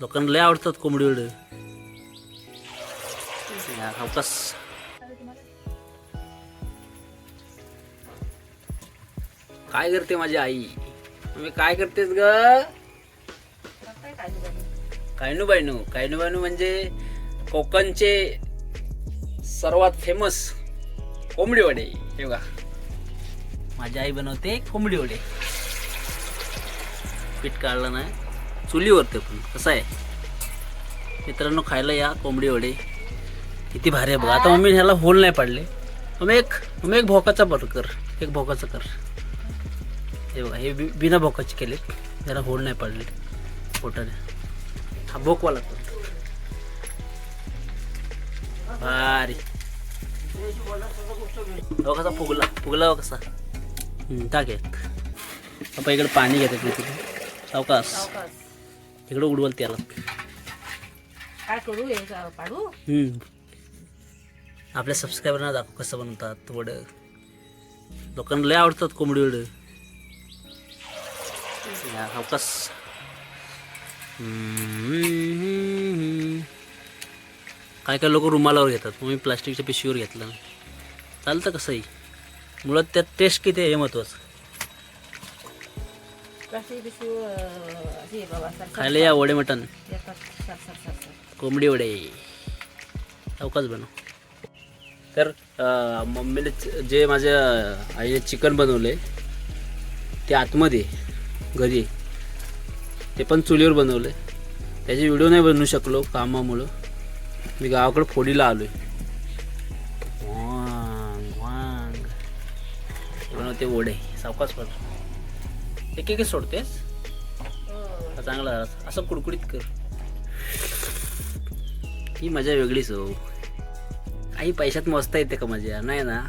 लोकांना लय आवडतात कोंबडी वडे. अवकाश. काय करते माझी आई? मी काय करतेस ग? कायनू बायनू कायनू बायनू म्हणजे कोकणचे सर्वात फेमस कोंबडी वडे. हे बघा. माझी आई बनवते कोंबडी वडे. पीठ काढलं नाही चुलीवर ते पण कसं आहे? मित्रांनो खायला या कोंबडी वडे. किती भारी आहे बघा. आता मम्मी ह्याला होल नाही पाडले. मम्मी एक मम्मी एक भोकाचा बरं कर एक भोकाचा कर. हे बघा हे बि- बिना भोकाचे केले त्याला होल नाही पाडले. पोटाने. हा भोकवाला कर भारी. कसा फुगला. फुगला कसा. टाक एक. आपण इकडे पाणी घेतात तिथे सावकाश. इकडे उडवल त्याला. काय करू हे का पाडू? हम्म. आपल्या सबस्क्रायबरना दाखव कसं बनवतात वड. लोकांना लय आवडतात कोंबडी वड. अवकाश. हम्म. काय काय लोक रुमालावर घेतात मग मी प्लास्टिकच्या पिशवीवर घेतलं. चालतं कसंही. मुळात त्यात टेस्ट किती आहे हे महत्वाचं. खायला या वडे सर कोंबडी वडे अवकाश बनव तर मम्मीने जे माझ्या आईने चिकन बनवले ते आतमध्ये घरी ते पण चुलीवर बनवले. त्याचे व्हिडिओ नाही बनवू शकलो कामामुळं. मी गावाकडे फोडीला आलोय. वांग वांग. हे बनवते वडे. सावकाश पण एक एकच सोडतेस? हा, चांगला असं कुडकुडीत कर. ही मजा वेगळीच हो. काही पैशात मस्त येते का मजा? नाही ना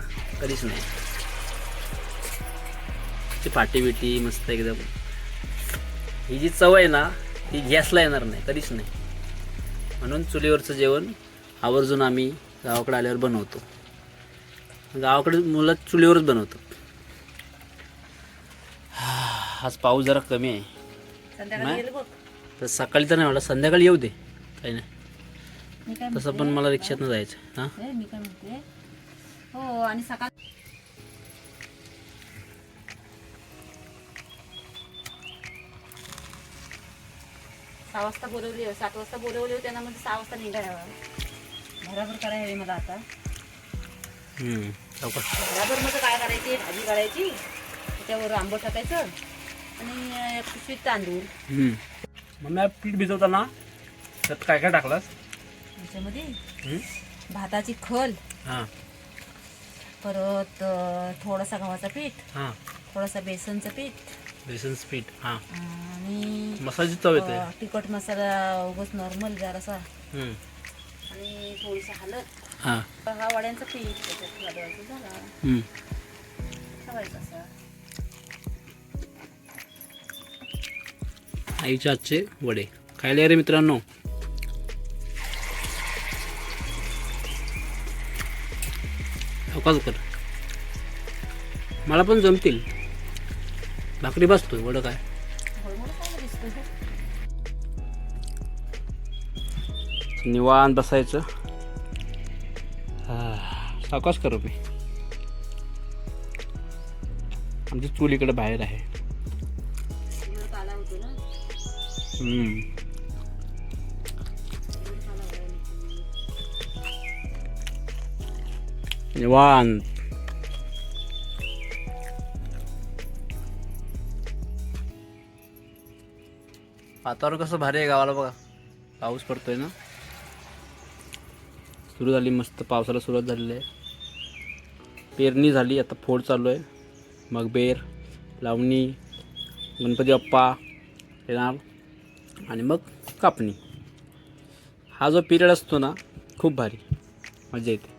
कधीच नाही. ती फाटी बिटी मस्त एकदम. ही जी चव आहे ना ती गॅसला येणार नाही कधीच नाही. म्हणून चुलीवरचं जेवण आवर्जून आम्ही गावाकडे आल्यावर बनवतो. गावाकडे मुलं चुलीवरच बनवतो आज पाऊस जरा कमी आहे. नाही. तर सकाळी तर नाही मला संध्याकाळी येऊ दे. काही नाही. मी काय तसं पण मला रिक्षातनं जायचं हां? म्हणते, मी काय म्हणते? हो आणि सकाळ सहा वाजता बोलवली सात वाजता बोलवली होती त्यांना म्हणजे सहा वाजता निघायला बरोबर करायला हवी मला आता. हम्म. मग काय करायची? भाजी करायची त्याच्यावर आंबट टाकायचं. आणि पिशवीत तांदूळ. हम्म. मग मी पीठ भिजवताना त्यात काय काय टाकलास? त्याच्यामध्ये? भाताची खल हां. परत थोडासा गव्हाचं पीठ हां. थोडासा बेसनचं पीठ बेसनच पीठ हां. आणि मसाल्याची चव येते. तिखट मसाला उगच नॉर्मल जरासा हम्म. आणि थोडीशी हलद. हां. वड्यांचं पीठ त्याच्यात झाला. ठेवायचं असं. आईच्या आजचे वडे. खायला रे मित्रांनो. कर. मला पण जमतील. भाकरी बसतोय वडं काय? निवान बसायचं. हा, सावकाश करू मी आमची चूल इकडे बाहेर आहे. काला होतो ना हम्म. निवांत. वातावरण कसं भारी आहे गावाला बघा. पाऊस पडतोय ना. सुरू झाली मस्त पावसाला सुरुवात झालेली आहे. पेरणी झाली आता फोड चालू आहे. मग बेर लावणी गणपती बाप्पा येणार. आणि मग कापणी. हा जो पिरियड असतो ना खूप भारी. मजा येते.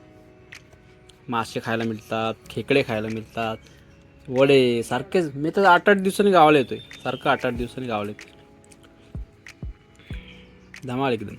मासे खायला मिळतात खेकडे खायला मिळतात वडे सारखेच. मी तर आठ आठ दिवसांनी गावाला येतोय. सारखं आठ आठ दिवसांनी गावाला येतोय. धमाल एकदम.